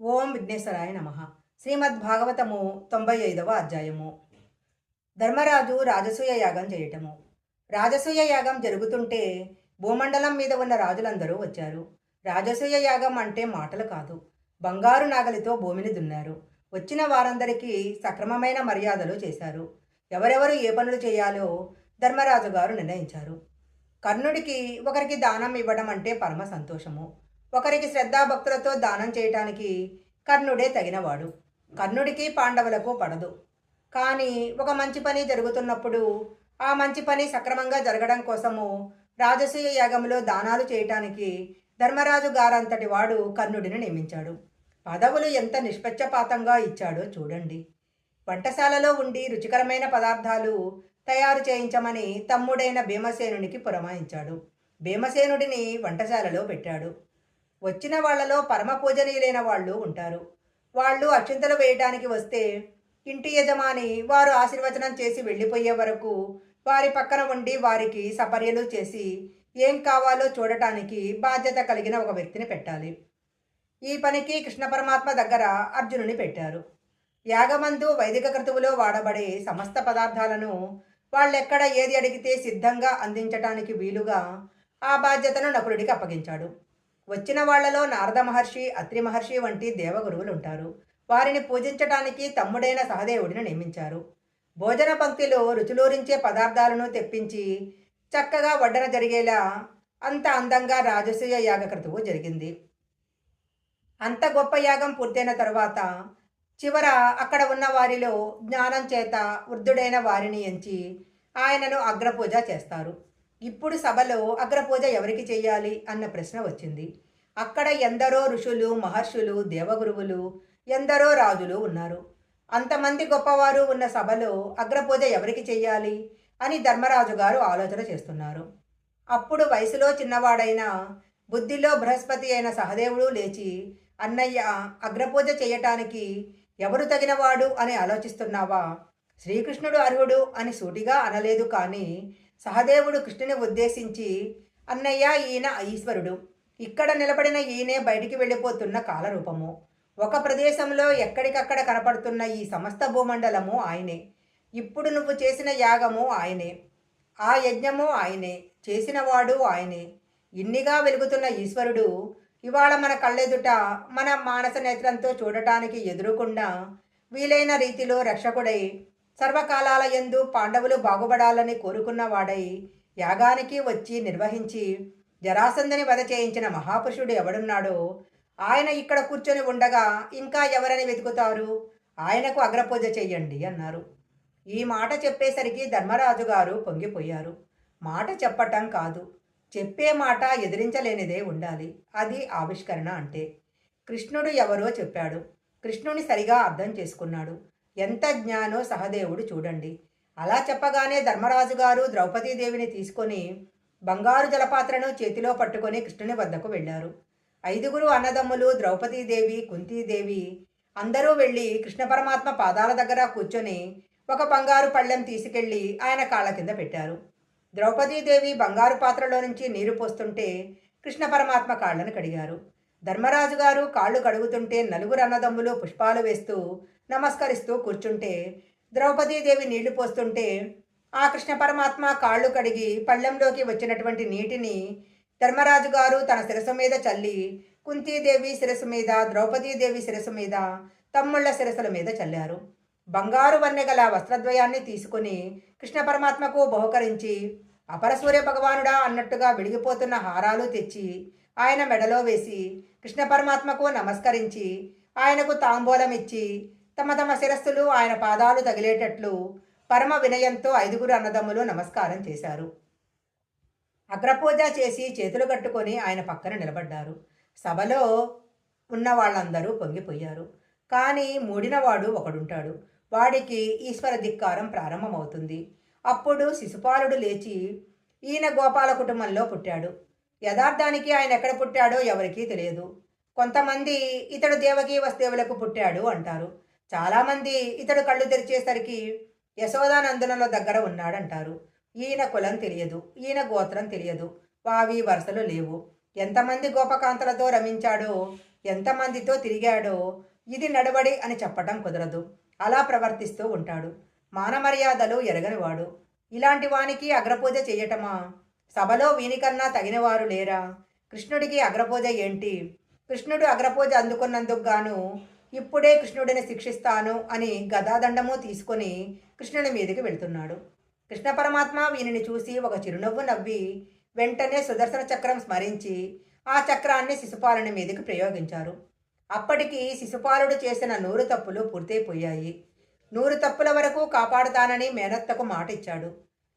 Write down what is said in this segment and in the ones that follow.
ఓం విఘ్నేశ్వరాయ నమ. శ్రీమద్ భాగవతము తొంభై ఐదవ అధ్యాయము. ధర్మరాజు రాజసూయ యాగం చేయటము. రాజసూయ యాగం జరుగుతుంటే భూమండలం మీద ఉన్న రాజులందరూ వచ్చారు. రాజసూయ యాగం అంటే మాటలు కాదు. బంగారు నాగలితో భూమిని దున్నారు. వచ్చిన వారందరికీ సక్రమమైన మర్యాదలు చేశారు. ఎవరెవరు ఏ పనులు చేయాలో ధర్మరాజు గారు నిర్ణయించారు. కర్ణుడికి ఒకరికి దానం ఇవ్వడం అంటే పరమ సంతోషము. ఒకరికి శ్రద్ధాభక్తులతో దానం చేయటానికి కర్ణుడే తగినవాడు. కర్ణుడికి పాండవులకు పడదు. కానీ ఒక మంచి పని జరుగుతున్నప్పుడు ఆ మంచి పని సక్రమంగా జరగడం కోసము రాజసూయ యాగంలో దానాలు చేయటానికి ధర్మరాజు గారంతటి వాడు కర్ణుడిని నియమించాడు. పదవులు ఎంత నిష్పక్షపాతంగా ఇచ్చాడో చూడండి. వంటశాలలో ఉండి రుచికరమైన పదార్థాలు తయారు చేయించమని తమ్ముడైన భీమసేనునికి పురమాయించాడు. భీమసేనుడిని వంటశాలలో పెట్టాడు. వచ్చిన వాళ్ళలో పరమ పూజనీయులైన వాళ్ళు ఉంటారు. వాళ్ళు అక్షింతలు వేయడానికి వస్తే ఇంటి యజమాని వారు ఆశీర్వచనం చేసి వెళ్ళిపోయే వరకు వారి పక్కన ఉండి వారికి సపర్యలు చేసి ఏం కావాలో చూడటానికి బాధ్యత కలిగిన ఒక వ్యక్తిని పెట్టాలి. ఈ పనికి కృష్ణ పరమాత్మ దగ్గర అర్జునుని పెట్టారు. యాగమందు వైదిక క్రతువులో వాడబడే సమస్త పదార్థాలను వాళ్ళెక్కడ ఏది అడిగితే సిద్ధంగా అందించటానికి వీలుగా ఆ బాధ్యతను నకులుడికి అప్పగించాడు. వచ్చిన వాళ్ళలో నారద మహర్షి అత్రి మహర్షి వంటి దేవగురువులు ఉంటారు. వారిని పూజించటానికి తమ్ముడైన సహదేవుడిని నియమించారు. భోజన పంక్తిలో రుచులూరించే పదార్థాలను తెప్పించి చక్కగా వడ్డన జరిగేలా అంత అందంగా రాజసూయ యాగక్రతువు జరిగింది. అంత గొప్ప యాగం పూర్తయిన తరువాత చివర అక్కడ ఉన్న వారిలో జ్ఞానం చేత వృద్ధుడైన వారిని ఎంచి ఆయనను అగ్రపూజ చేస్తారు. ఇప్పుడు సభలో అగ్రపూజ ఎవరికి చేయాలి అన్న ప్రశ్న వచ్చింది. అక్కడ ఎందరో ఋషులు మహర్షులు దేవగురువులు ఎందరో రాజులు ఉన్నారు. అంతమంది గొప్పవారు ఉన్న సభలో అగ్రపూజ ఎవరికి చేయాలి అని ధర్మరాజు గారు ఆలోచన చేస్తున్నారు. అప్పుడు వయసులో చిన్నవాడైన బుద్ధిలో బృహస్పతి అయిన సహదేవుడు లేచి అన్నయ్య అగ్రపూజ చేయటానికి ఎవరు తగినవాడు అని ఆలోచిస్తున్నావా? శ్రీకృష్ణుడు అర్హుడు అని సూటిగా అనలేదు కానీ సహదేవుడు కృష్ణుని ఉద్దేశించి అన్నయ్య ఈయన ఈశ్వరుడు. ఇక్కడ నిలబడిన ఈయనే బయటికి వెళ్ళిపోతున్న కాలరూపము. ఒక ప్రదేశంలో ఎక్కడికక్కడ కనపడుతున్న ఈ సమస్త భూమండలము ఆయనే. ఇప్పుడు నువ్వు చేసిన యాగము ఆయనే. ఆ యజ్ఞము ఆయనే. చేసినవాడు ఆయనే. ఇన్నిగా వెలుగుతున్న ఈశ్వరుడు ఇవాళ మన కళ్ళెదుట మన మానస నేత్రంతో చూడటానికి ఎదురుకుండా వీలైన రీతిలో రక్షకుడై సర్వకాలాల ఎందు పాండవులు బాగుపడాలని కోరుకున్నవాడై యాగానికి వచ్చి నిర్వహించి జరాసందని వధ చేయించిన మహాపురుషుడు ఎవడున్నాడో ఆయన ఇక్కడ కూర్చొని ఉండగా ఇంకా ఎవరని వెతుకుతారు? ఆయనకు అగ్రపూజ చెయ్యండి అన్నారు. ఈ మాట చెప్పేసరికి ధర్మరాజు గారు పొంగిపోయారు. మాట చెప్పటం కాదు. చెప్పే మాట ఎదిరించలేనిదే ఉండాలి. అది ఆవిష్కరణ అంటే. కృష్ణుడు ఎవరో చెప్పాడు. కృష్ణుని సరిగా అర్థం చేసుకున్నాడు. ఎంత జ్ఞానో సహదేవుడు చూడండి. అలా చెప్పగానే ధర్మరాజు గారు ద్రౌపదీదేవిని తీసుకొని బంగారు జలపాత్రను చేతిలో పట్టుకొని కృష్ణుని వద్దకు వెళ్ళారు. ఐదుగురు అన్నదమ్ములు ద్రౌపదీదేవి కుంతీదేవి అందరూ వెళ్ళి కృష్ణ పరమాత్మ పాదాల దగ్గర కూర్చొని ఒక బంగారు పళ్ళెం తీసుకెళ్ళి ఆయన కాళ్ళ కింద పెట్టారు. ద్రౌపదీదేవి బంగారు పాత్రలో నుంచి నీరు పోస్తుంటే కృష్ణ పరమాత్మ కాళ్ళను కడిగారు. ధర్మరాజు గారు కాళ్ళు కడుగుతుంటే నలుగురు అన్నదమ్ములు పుష్పాలు వేస్తూ నమస్కరిస్తూ కూర్చుంటే ద్రౌపదీదేవి నీళ్ళు పోస్తుంటే ఆ కృష్ణ పరమాత్మ కాళ్ళు కడిగి పళ్ళెంలోకి వచ్చినటువంటి నీటిని ధర్మరాజు గారు తన శిరసు మీద చల్లి కుంతీదేవి శిరసు మీద ద్రౌపదీదేవి శిరసు మీద తమ్ముళ్ళ శిరసుల మీద చల్లారు. బంగారు వన్నెగల వస్త్రద్వయాన్ని తీసుకుని కృష్ణ పరమాత్మకు బహుకరించి అపరసూర్య భగవానుడా అన్నట్టుగా విడిగిపోతున్న హారాలు తెచ్చి ఆయన మెడలో వేసి కృష్ణ పరమాత్మకు నమస్కరించి ఆయనకు తాంబూలం ఇచ్చి తమ తమ శిరస్సులు ఆయన పాదాలు తగిలేటట్లు పరమ వినయంతో ఐదుగురు అన్నదమ్ములు నమస్కారం చేశారు. అగ్రపూజ చేసి చేతులు కట్టుకొని ఆయన పక్కన నిలబడ్డారు. సభలో ఉన్న వాళ్ళందరూ పొంగిపోయారు. కానీ మూడినవాడు ఒకడుంటాడు. వాడికి ఈశ్వర ధిక్కారం ప్రారంభమవుతుంది. అప్పుడు శిశుపాలుడు లేచి ఈయన గోపాల కుటుంబంలో పుట్టాడు. యథార్థానికి ఆయన ఎక్కడ పుట్టాడో ఎవరికీ తెలియదు. కొంతమంది ఇతడు దేవకీ వస్తేవులకు పుట్టాడు అంటారు. చాలామంది ఇతడు కళ్ళు తెరిచేసరికి యశోదానందనుల దగ్గర ఉన్నాడంటారు. ఈయన కులం తెలియదు ఈయన గోత్రం తెలియదు వావి వరుసలు లేవు. ఎంతమంది గోపకాంతలతో రమించాడో ఎంతమందితో తిరిగాడో ఇది నడవడి అని చెప్పటం కుదరదు. అలా ప్రవర్తిస్తూ ఉంటాడు. మానమర్యాదలు ఎరగనివాడు. ఇలాంటి వానికి అగ్రపూజ చేయటమా? సభలో వీనికన్నా తగినవారు లేరా? కృష్ణుడికి అగ్రపూజ ఏంటి? కృష్ణుడు అగ్రపూజ అందుకున్నందుకు గాను ఇప్పుడే కృష్ణుడిని శిక్షిస్తాను అని గదాదండము తీసుకొని కృష్ణుని మీదకి వెళ్తున్నాడు. కృష్ణ పరమాత్మ వీనిని చూసి ఒక చిరునవ్వు నవ్వి వెంటనే సుదర్శన చక్రం స్మరించి ఆ చక్రాన్ని శిశుపాలుని మీదకి ప్రయోగించారు. అప్పటికి శిశుపాలుడు చేసిన నూరు తప్పులు పూర్తయిపోయాయి. నూరు తప్పుల వరకు కాపాడుతానని మేనత్తకు మాట ఇచ్చాడు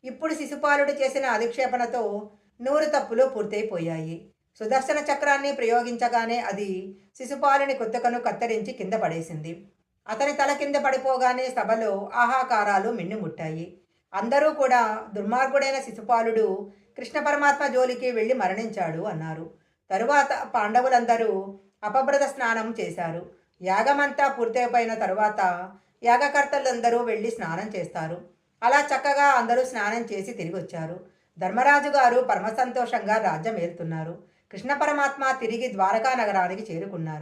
ఇప్పుడు శిశుపాలుడు చేసిన అధిక్షేపణతో నూరు తప్పులు పూర్తయిపోయాయి. సుదర్శన చక్రాన్ని ప్రయోగించగానే అది శిశుపాలుని కొత్తకను కత్తిరించి కింద పడేసింది. అతని తల కింద పడిపోగానే సభలో ఆహాకారాలు మిన్నుముట్టాయి. అందరూ కూడా దుర్మార్గుడైన శిశుపాలుడు కృష్ణ పరమాత్మ జోలికి వెళ్ళి మరణించాడు అన్నారు. తరువాత పాండవులందరూ అపభ్రత స్నానం చేశారు. యాగమంతా పూర్తయిపోయిన తరువాత యాగకర్తలందరూ వెళ్ళి స్నానం చేస్తారు. అలా చక్కగా అందరూ స్నానం చేసి తిరిగి వచ్చారు ధర్మరాజు గారు పరమసంతోషంగా రాజ్యం ఏలుతున్నారు. కృష్ణ పరమాత్మ తిరిగి ద్వారకా నగరానికి చేరుకున్నారు.